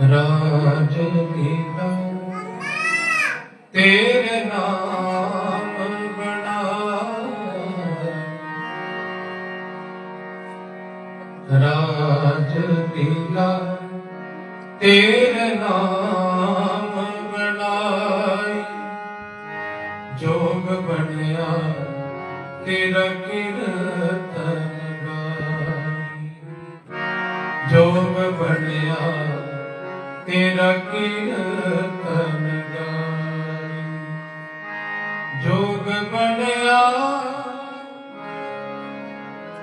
ਰਾਜ ਦੀ ਤੇਰੇ ਨਾਮ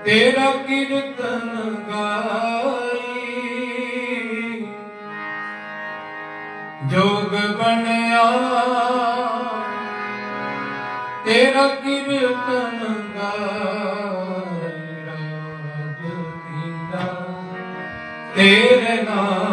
ਤੇਰਾ ਕੀਰਤਨ ਗਾਈ। ਜੋਗ ਬਣਿਆ। ਤੇਰਾ ਕੀਰਤਨ ਗਾਈ। ਰਾਜ ਪੀਦਾ ਤੇਰੇ ਨਾਮ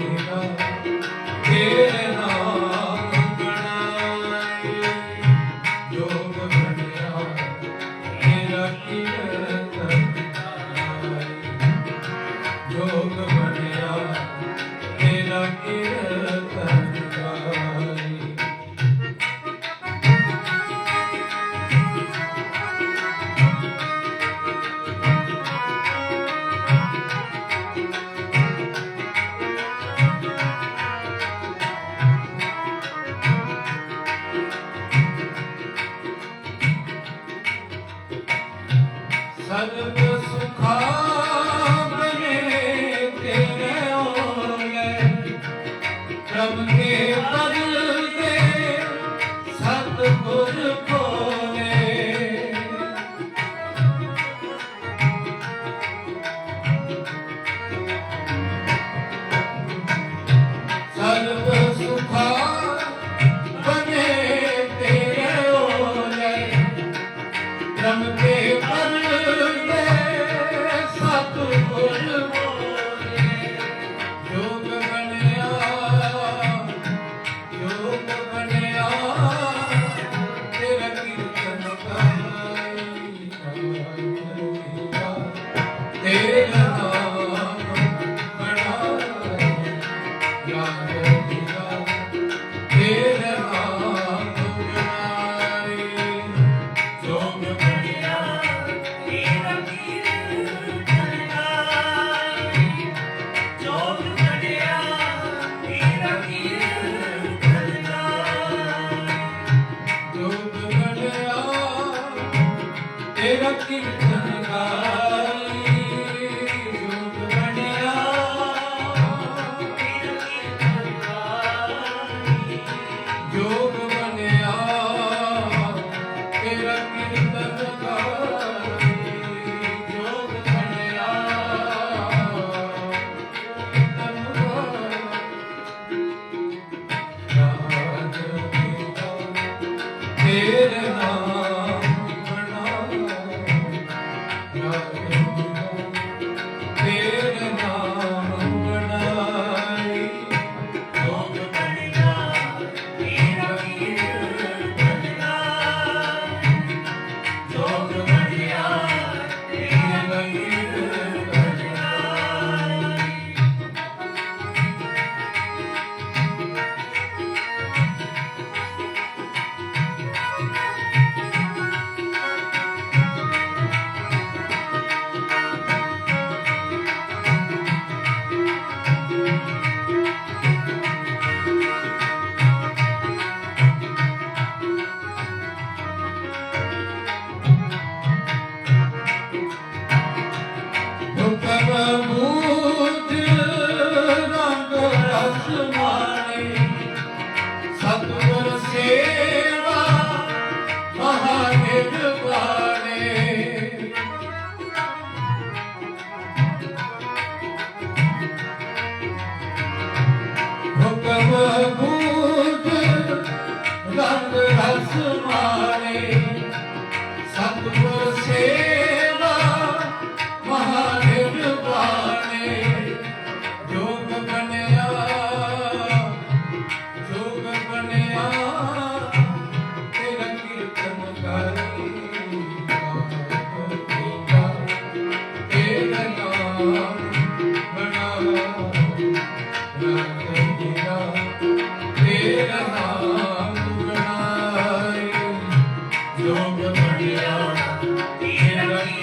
Hey, ਸਰਬ ਸੁਖਾ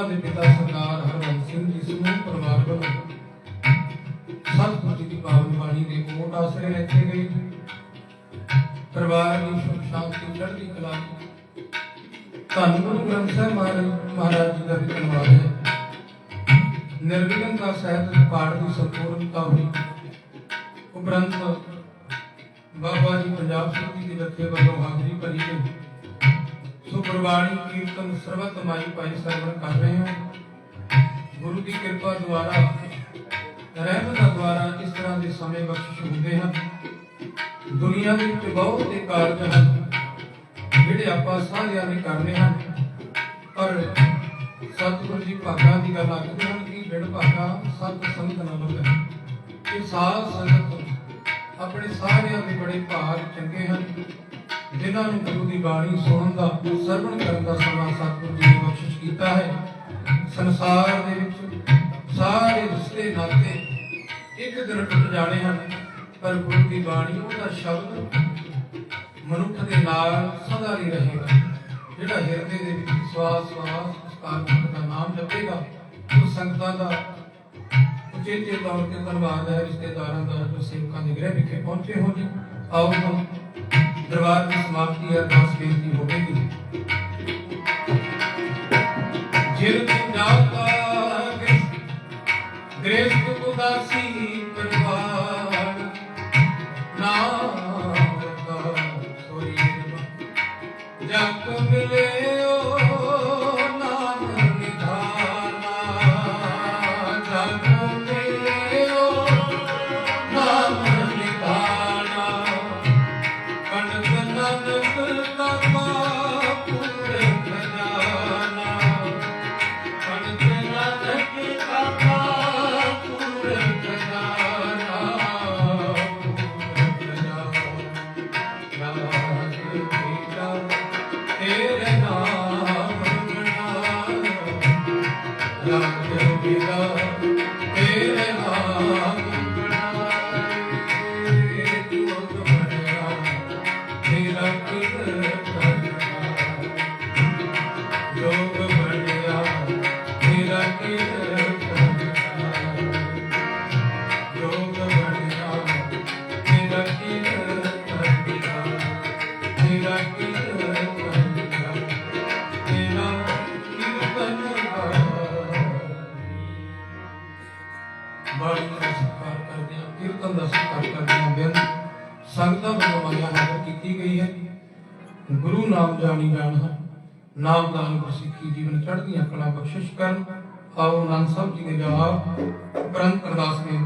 ਉਹਨਾਂ ਦੇ ਪਿਤਾ ਸਰਦਾਰ ਹਰਵੰਤ ਸਿੰਘ ਜੀ ਸਮੂਹ ਪਰਿਵਾਰ ਵੱਲੋਂ ਸਤਿਗੁਰੂ ਜੀ ਦੀ ਪਾਵਨ ਬਾਣੀ ਦੇ ਓਟ ਆਸਰੇ ਰੱਖੇ ਗਏ। ਪਰਿਵਾਰ ਦੀ ਸੁਖ ਸ਼ਾਂਤੀ ਚੜ੍ਹਦੀ ਕਲਾ ਧੰਨ ਗੁਰੂ ਗ੍ਰੰਥ ਸਾਹਿਬ ਮਹਾਰਾਜ ਜੀ ਦਾ ਵੀ ਧੰਨਵਾਦ ਹੈ। ਨਿਰਵਿਘਨ ਸਹਿਤ ਪਾਠ ਦੀ ਸੰਪੂਰਨਤਾ ਹੋਈ। ਉਪਰੰਤ ਬਾਬਾ ਜੀ ਪੰਜਾਬ ਸਿੰਘ ਜੀ ਦੇ ਜਥੇ ਵੱਲੋਂ ਹਾਜ਼ਰੀ ਭਰੀ ਗਈ। ਸੋ ਗੁਰਬਾਣੀ, ਕੀਰਤਨ, ਸਰਬਤ ਮਾਈ ਭਾਈ ਸਰਵਣ ਕਰ ਰਹੇ ਹਾਂ। ਗੁਰੂ ਦੀ ਕਿਰਪਾ ਦੁਆਰਾ ਰਹਿਮਤ ਦੁਆਰਾ ਇਸ ਤਰ੍ਹਾਂ ਦੇ ਸਮੇਂ ਬਖਸ਼ਿਸ਼ ਹੁੰਦੇ ਹਨ। ਦੁਨੀਆ ਦੇ ਵਿੱਚ ਬਹੁਤ ਦੇ ਕਾਰਜ ਹਨ, ਜਿਹੜੇ ਆਪਾਂ ਸਾਰਿਆਂ ਨੇ ਕਰਨੇ ਹਨ। ਪਰ ਸਤਿਗੁਰੂ ਜੀ ਭਾਗਾਂ ਦੀ ਗੱਲ ਆਖਦੇ ਹਨ ਕਿ ਬਿੜ ਭਾਗਾ ਸਤ ਸੰਗਤ ਨਾਲ ਹੈ ਇਹ ਸਾਧ ਸੰਗਤ ਆਪਣੇ ਸਾਰਿਆਂ ਦੇ ਬੜੇ ਭਾਗ ਚੰਗੇ ਹਨ। ਜਿਨ੍ਹਾਂ ਨੂੰ ਗੁਰੂ ਦੀ ਬਾਣੀ ਸੁਣਨ ਦਾ, ਸਰਵਣ ਕਰਨ ਦਾ ਸਮਾਂ ਸਤਿਗੁਰੂ ਜੀ ਨੇ ਬਖਸ਼ਿਸ਼ ਕੀਤਾ ਹੈ। ਸੰਸਾਰ ਦੇ ਵਿੱਚ ਸਾਰੇ ਰਿਸ਼ਤੇ ਨਾਤੇ ਇੱਕ ਦਿਨ ਟੁੱਟ ਜਾਣੇ ਹਨ, ਪਰ ਗੁਰੂ ਦੀ ਬਾਣੀ ਉਹਦਾ ਸ਼ਬਦ ਮਨੁੱਖ ਦੇ ਨਾਲ ਸਦਾ ਹੀ ਰਹੇਗਾ। ਜਿਹੜਾ ਹਿਰਦੇ ਦੇ ਵਿੱਚ ਸਵਾਸ ਸਵਾਸ ਸਤਿਕਾਰ ਦਾ ਨਾਮ ਜਪੇਗਾ, ਉਹ ਸੰਗਤਾਂ ਦਾ ਉਚੇਚੇ ਤੌਰ ਤੇ ਧੰਨਵਾਦ ਹੈ, ਰਿਸ਼ਤੇਦਾਰਾਂ ਦਾ, ਜੋ ਸੇਵਕਾਂ ਦੇ ਗ੍ਰਹਿ ਵਿਖੇ ਪਹੁੰਚੇ ਹੋ ਜੀ। ਆਓ ਹੁਣ ਦਰਬਾਰ ਦੀ ਸਮਾਪਤੀ ਅਰਦਾਸ ਬੇਨਤੀ ਹੋਵੇਗੀ। ਜਿਨ ਤੂੰ ਜਾਤਾ ਗ੍ਰੇਸਤ ਉਦਾਸੀ ਪਰਿਵਾਰ ਗੁਰੂ ਨਾਮ ਜਾਣੀ ਜਾਣ ਹੈ ਨਾਮ ਦਾਨ ਗੁਰਸਿੱਖੀ ਜੀਵਨ ਚੜ੍ਹਦੀਆਂ ਕਲਾ ਬਖਸ਼ਿਸ਼ ਕਰਨ। ਆਓ ਆਨੰਦ ਸਾਹਿਬ ਜੀ ਦੇ ਜਵਾਬ ਉਪਰੰਤ ਅਰਦਾਸ ਨੇ